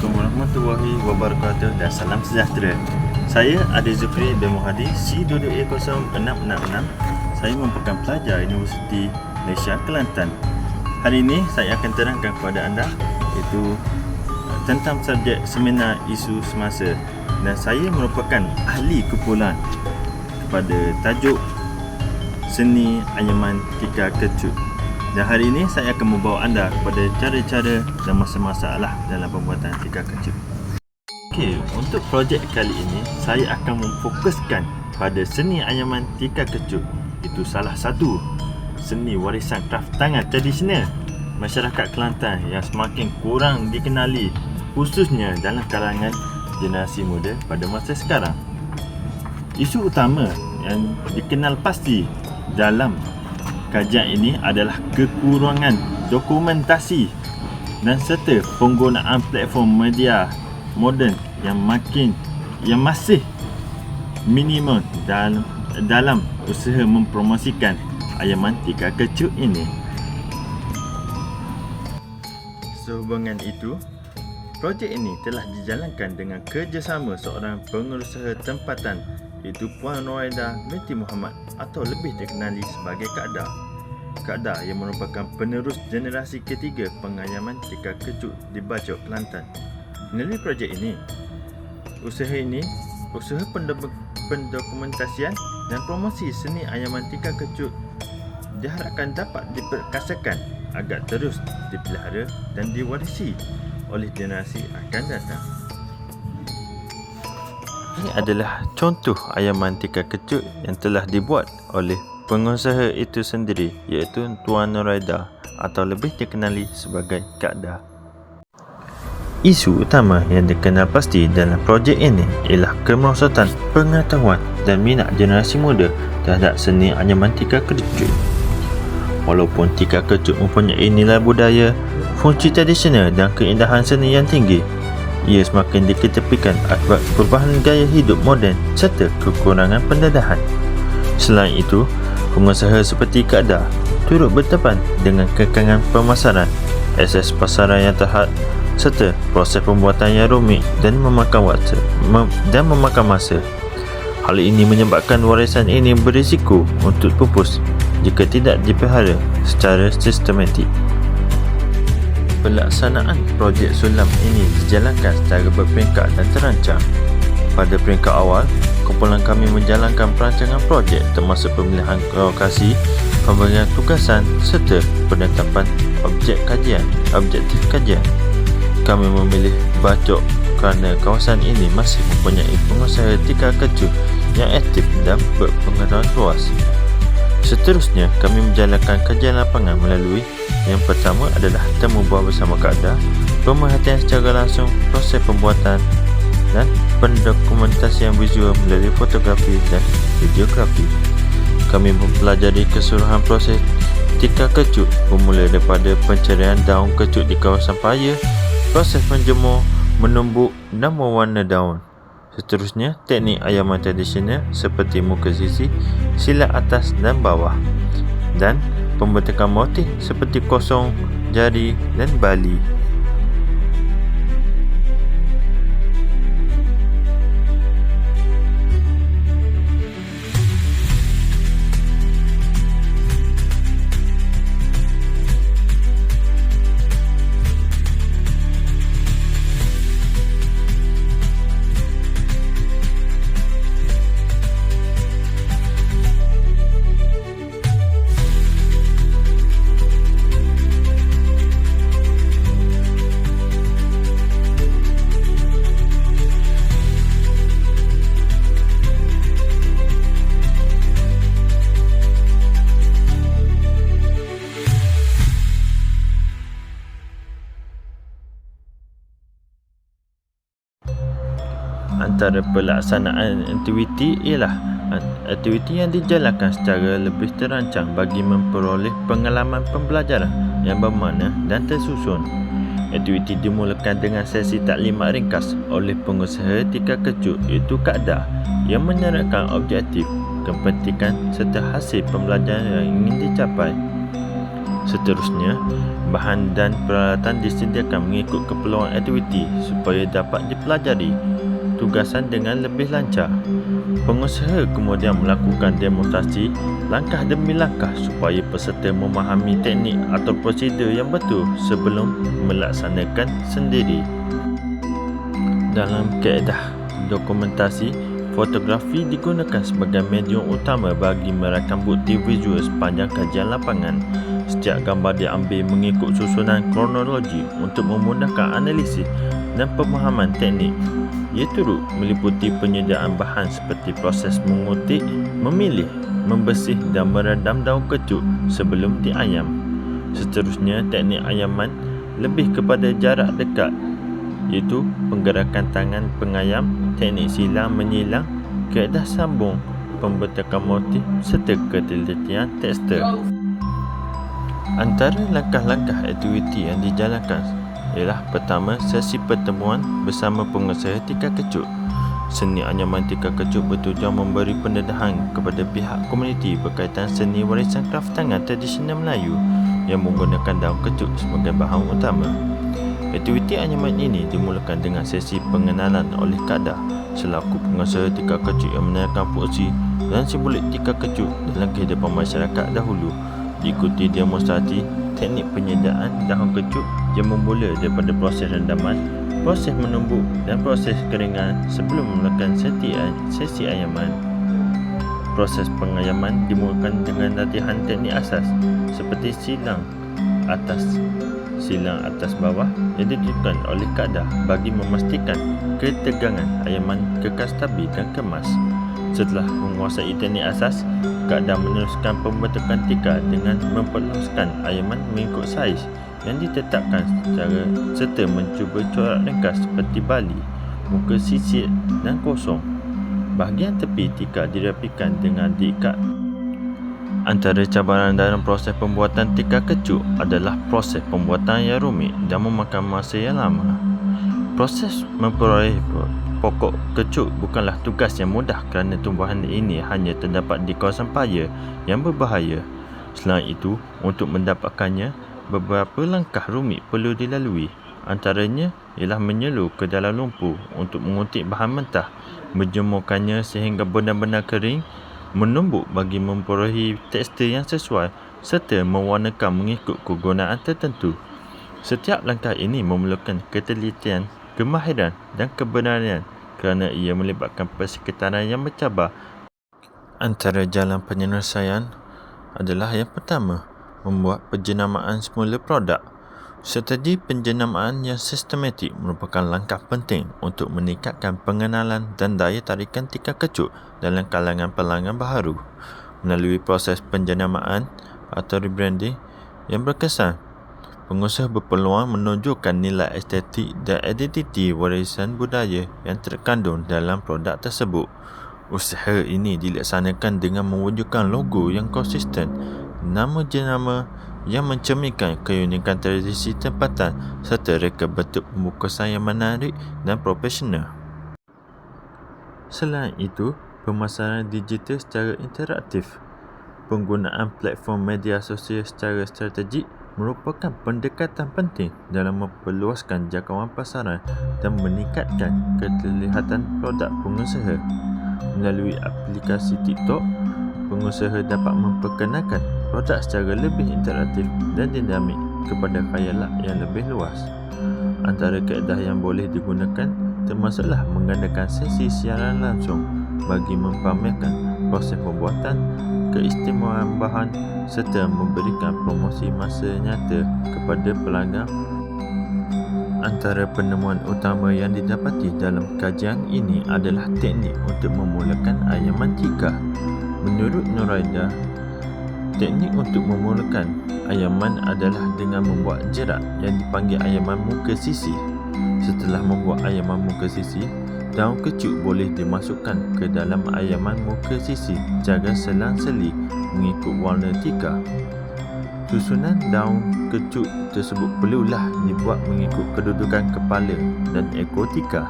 Assalamualaikum warahmatullahi wabarakatuh dan salam sejahtera. Saya Adi Zufri bin Muhadi C22A0666. Saya merupakan pelajar Universiti Malaysia Kelantan. Hari ini saya akan terangkan kepada anda iaitu uh, tentang subjek seminar isu semasa dan saya merupakan ahli kumpulan kepada tajuk seni anyaman tika kecut. Dan hari ini saya akan membawa anda kepada cara-cara dan masalah-masalah dalam pembuatan tika kecut. Okey, untuk projek kali ini saya akan memfokuskan pada seni anyaman tika kecut. Itu salah satu seni warisan kraft tangan tradisional masyarakat Kelantan yang semakin kurang dikenali khususnya dalam kalangan generasi muda pada masa sekarang. Isu utama yang dikenal pasti dalam kajian ini adalah kekurangan dokumentasi dan serta penggunaan platform media moden yang makin yang masih minimum dalam dalam usaha mempromosikan ayaman tika kecut ini. Sehubungan itu, projek ini telah dijalankan dengan kerjasama seorang pengurusaha tempatan iaitu Puan Noaida binti Muhammad atau lebih dikenali sebagai Kak Da. Kak Da yang merupakan penerus generasi ketiga pengayaman tika kecut di Bajok, Kelantan. Melalui projek ini, usaha ini, usaha pendok- pendokumentasian dan promosi seni ayaman tika kecut diharapkan dapat diperkasakan agar terus dipelihara dan diwarisi oleh generasi akan datang. Ini adalah contoh ayaman tika kecut yang telah dibuat oleh pengusaha itu sendiri iaitu Tuan Nuraida atau lebih dikenali sebagai Kak Da. Isu utama yang dikenal pasti dalam projek ini ialah kemerosotan pengetahuan dan minat generasi muda terhadap seni anyaman tika kecut. Walaupun tika kecut mempunyai nilai budaya, fungsi tradisional dan keindahan seni yang tinggi, ia semakin diketepikan akibat perubahan gaya hidup moden serta kekurangan pendedahan. Selain itu, pengusaha seperti Kak Da turut bertepan dengan kekangan pemasaran, akses pasaran yang terhad serta proses pembuatan yang rumit dan memakan waktu mem- dan memakan masa. Hal ini menyebabkan warisan ini berisiko untuk pupus jika tidak dipelihara secara sistematik. Pelaksanaan projek sulam ini dijalankan secara berperingkat dan terancang. Pada peringkat awal, kumpulan kami menjalankan perancangan projek termasuk pemilihan lokasi, pemberian tugasan serta penetapan objek kajian, objektif kajian. Kami memilih Bacok kerana kawasan ini masih mempunyai pengusaha tika kecut yang aktif dan berpengetahuan luas. Seterusnya, kami menjalankan kajian lapangan melalui yang pertama adalah temu buah bersama Kada, pemerhatian secara langsung proses pembuatan dan pendokumentasian visual melalui fotografi dan videografi. Kami mempelajari keseluruhan proses tika kecut bermula daripada pencarian daun kecut di kawasan paya, proses menjemur, menumbuk dan mewarna daun. Seterusnya, teknik ayaman tradisional seperti muka sisi, silat atas dan bawah dan pembentakan motif seperti kosong, jari dan bali. Antara pelaksanaan aktiviti ialah aktiviti yang dijalankan secara lebih terancang bagi memperoleh pengalaman pembelajaran yang bermakna dan tersusun. Aktiviti dimulakan dengan sesi taklimat ringkas oleh pengusaha tika kecut iaitu Kak Da yang menyerahkan objektif, kepentingan serta hasil pembelajaran yang ingin dicapai. Seterusnya, bahan dan peralatan disediakan mengikut keperluan aktiviti supaya dapat dipelajari tugasan dengan lebih lancar. Pengusaha kemudian melakukan demonstrasi langkah demi langkah supaya peserta memahami teknik atau prosedur yang betul sebelum melaksanakan sendiri. Dalam kaedah dokumentasi, fotografi digunakan sebagai medium utama bagi merakam bukti visual sepanjang kajian lapangan. Setiap gambar diambil mengikut susunan kronologi untuk memudahkan analisis dan pemahaman teknik. Ia turut meliputi penyediaan bahan seperti proses mengutik, memilih, membersih dan meredam daun kecut sebelum diayam. Seterusnya, teknik ayaman lebih kepada jarak dekat iaitu penggerakan tangan pengayam, teknik silang menyilang, keadaan sambung, pembetakan motif serta ketelitian tekstur. Antara langkah-langkah aktiviti yang dijalankan ialah pertama sesi pertemuan bersama pengusaha tika kecut. Seni anyaman tika kecut bertujuan memberi pendedahan kepada pihak komuniti berkaitan seni warisan kraftangan tradisional Melayu yang menggunakan daun kecut sebagai bahan utama. Aktiviti anyaman ini dimulakan dengan sesi pengenalan oleh Kada selaku pengusaha tika kecut yang menanyakan fungsi dan simbolik tika kecut dalam kehidupan masyarakat dahulu diikuti demonstrasi teknik penyediaan daun kecut yang bermula daripada proses rendaman, proses menumbuk dan proses keringan sebelum memulakan sesi, ayaman. Proses pengayaman dimulakan dengan latihan teknik asas seperti silang atas silang atas bawah yang ditunjukkan oleh kadah bagi memastikan ketegangan ayaman kekal stabil dan kemas. Setelah menguasai teknik asas, kadah meneruskan pembentukan tika dengan memperluaskan ayaman mengikut saiz yang ditetapkan secara serta mencuba corak ringkas seperti bali, muka sisir dan kosong. Bahagian tepi tika dirapikan dengan diikat. Antara cabaran dalam proses pembuatan tika kecut adalah proses pembuatan yang rumit dan memakan masa yang lama. Proses memperoleh pokok kecut bukanlah tugas yang mudah kerana tumbuhan ini hanya terdapat di kawasan paya yang berbahaya. Selain itu, untuk mendapatkannya, beberapa langkah rumit perlu dilalui. Antaranya ialah menyelur ke dalam lumpur untuk menguntik bahan mentah, menjemurkannya sehingga benar-benar kering, menumbuk bagi memperolehi tekstur yang sesuai serta mewarnakan mengikut kegunaan tertentu. Setiap langkah ini memerlukan ketelitian, kemahiran dan kebenaran kerana ia melibatkan persekitaran yang bercabar. Antara jalan penyelesaian adalah yang pertama, membuat penjenamaan semula produk. Strategi penjenamaan yang sistematik merupakan langkah penting untuk meningkatkan pengenalan dan daya tarikan tika kecut dalam kalangan pelanggan baharu. Melalui proses penjenamaan atau rebranding yang berkesan, pengusaha berpeluang menunjukkan nilai estetik dan identiti warisan budaya yang terkandung dalam produk tersebut. Usaha ini dilaksanakan dengan mewujudkan logo yang konsisten nama jenama yang mencerminkan keunikan tradisi tempatan serta reka bentuk pembungkusan yang menarik dan profesional. Selain itu, pemasaran digital secara interaktif, penggunaan platform media sosial secara strategik merupakan pendekatan penting dalam memperluaskan jangkauan pasaran dan meningkatkan keterlihatan produk pengusaha. Melalui aplikasi TikTok, pengusaha dapat memperkenalkan produk secara lebih interaktif dan dinamik kepada khayalak yang lebih luas. Antara kaedah yang boleh digunakan termasuklah menggandakan sesi siaran langsung bagi mempamerkan proses pembuatan, keistimewaan bahan serta memberikan promosi masa nyata kepada pelanggan. Antara penemuan utama yang didapati dalam kajian ini adalah teknik untuk memulakan ayaman tiga. Menurut Nuraida, teknik untuk memulakan ayaman adalah dengan membuat jerat yang dipanggil ayaman muka sisi. Setelah membuat ayaman muka sisi, daun kecut boleh dimasukkan ke dalam ayaman muka sisi jaga selang-seli mengikut warna tika. Susunan daun kecut tersebut perlulah dibuat mengikut kedudukan kepala dan ekor tika.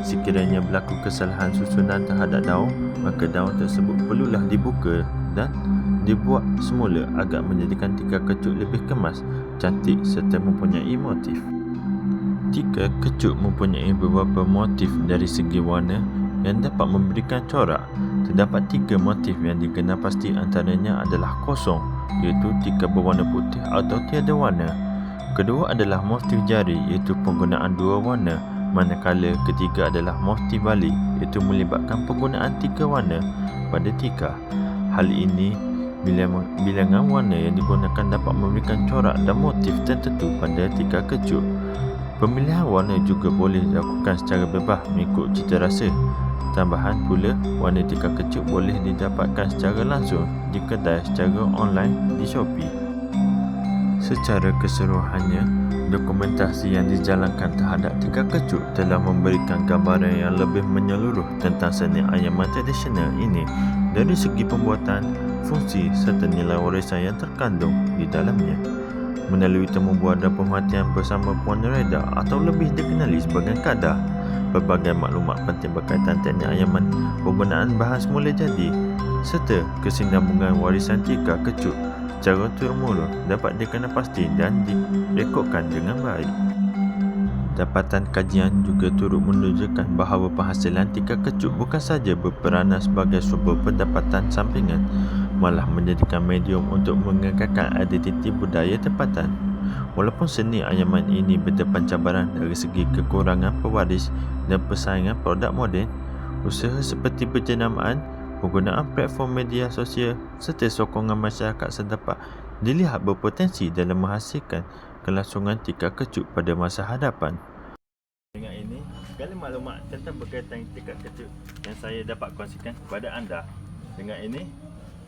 Sekiranya berlaku kesalahan susunan terhadap daun, maka daun tersebut perlulah dibuka dan dibuat semula agar menjadikan tika kecut lebih kemas, cantik serta mempunyai motif. Tika kecut mempunyai beberapa motif dari segi warna yang dapat memberikan corak. Terdapat tiga motif yang dikenal pasti antaranya adalah kosong, iaitu tika berwarna putih atau tiada warna. Kedua adalah motif jari, iaitu penggunaan dua warna. Manakala ketiga adalah motif balik, iaitu melibatkan penggunaan tiga warna pada tika. Hal ini bilangan, warna yang digunakan dapat memberikan corak dan motif tertentu pada tika kecut. Pemilihan warna juga boleh dilakukan secara bebas mengikut cita rasa. Tambahan pula, warna tika kecut boleh didapatkan secara langsung di kedai secara online di Shopee. Secara keseluruhannya, dokumentasi yang dijalankan terhadap tika kecut telah memberikan gambaran yang lebih menyeluruh tentang seni anyaman tradisional ini dari segi pembuatan, fungsi serta nilai warisan yang terkandung di dalamnya. Melalui temu bual dan pemerhatian bersama Puan Reda atau lebih dikenali sebagai Kadah, pelbagai maklumat penting berkaitan teknik anyaman, penggunaan bahan semula jadi serta kesinambungan warisan tika kecut secara turun-menurun dapat dikenal pasti dan direkodkan dengan baik. Dapatan kajian juga turut menunjukkan bahawa penghasilan tika kecut bukan saja berperanan sebagai sumber pendapatan sampingan, malah menjadikan medium untuk mengekalkan identiti budaya tempatan. Walaupun seni anyaman ini berdepan cabaran dari segi kekurangan pewaris dan persaingan produk moden, usaha seperti penjenamaan, penggunaan platform media sosial serta sokongan masyarakat setempat dilihat berpotensi dalam menghasilkan kelangsungan tika kecut pada masa hadapan. Dengan ini, segala maklumat tentang berkaitan tika kecut yang saya dapat kongsikan kepada anda. Dengan ini,